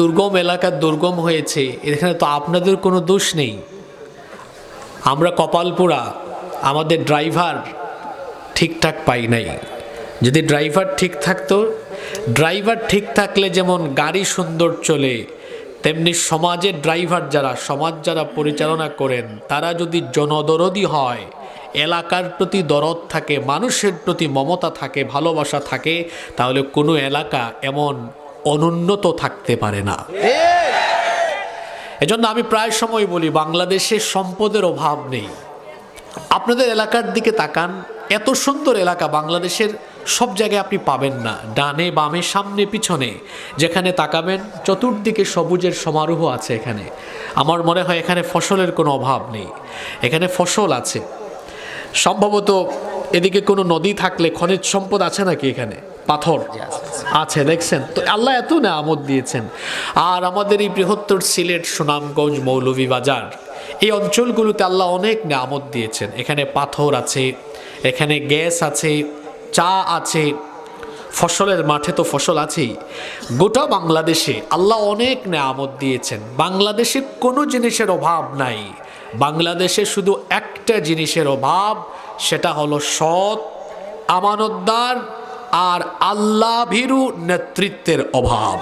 দুর্গম এলাকা দুর্গম হয়েছে, এখানে তো আপনাদের কোনো দোষ নেই। আমরা কপালপুরা, আমাদের ড্রাইভার ঠিকঠাক পাই নাই। যদি ড্রাইভার ঠিক থাকতো, ড্রাইভার ঠিক থাকলে যেমন গাড়ি সুন্দর চলে, তেমনি সমাজের ড্রাইভার যারা, সমাজ যারা পরিচালনা করেন, তারা যদি জনদরদি হয়, এলাকার প্রতি দরদ থাকে, মানুষের প্রতি মমতা থাকে, ভালোবাসা থাকে, তাহলে কোনো এলাকা এমন অনুন্নত থাকতে পারে না। এজন্য আমি প্রায় সময় বলি, বাংলাদেশে সম্পদের অভাব নেই। আপনাদের এলাকার দিকে তাকান, এত সুন্দর এলাকা বাংলাদেশের সব জায়গায় আপনি পাবেন না। ডানে বামে, সামনে, পিছনে, যেখানে তাকাবেন, চতুর্দিকে সবুজের সমারোহ আছে এখানে। আমার মনে হয় এখানে ফসলের কোনো অভাব নেই। এখানে ফসল আছে। সম্ভবত এদিকে কোনো নদী থাকলে খনিজ সম্পদ আছে নাকি এখানে? পাথর আছে, দেখছেন? তো আল্লাহ এত না আমদ দিয়েছেন। আর আমাদের এই বৃহত্তর সিলেট সুনামগঞ্জ মৌলভীবাজার এই অঞ্চলগুলোতে আল্লাহ অনেক নামত দিয়েছেন। এখানে পাথর আছে, এখানে গ্যাস আছে, চা আছে, ফসলের মাঠে তো ফসল আছেই। গোটা বাংলাদেশে আল্লাহ অনেক নেয়ামত দিয়েছেন। বাংলাদেশে কোনো জিনিসের অভাব নাই। বাংলাদেশে শুধু একটা জিনিসের অভাব, সেটা হলো সৎ, আমানতদার আর আল্লাহ ভীরু নেতৃত্বের অভাব।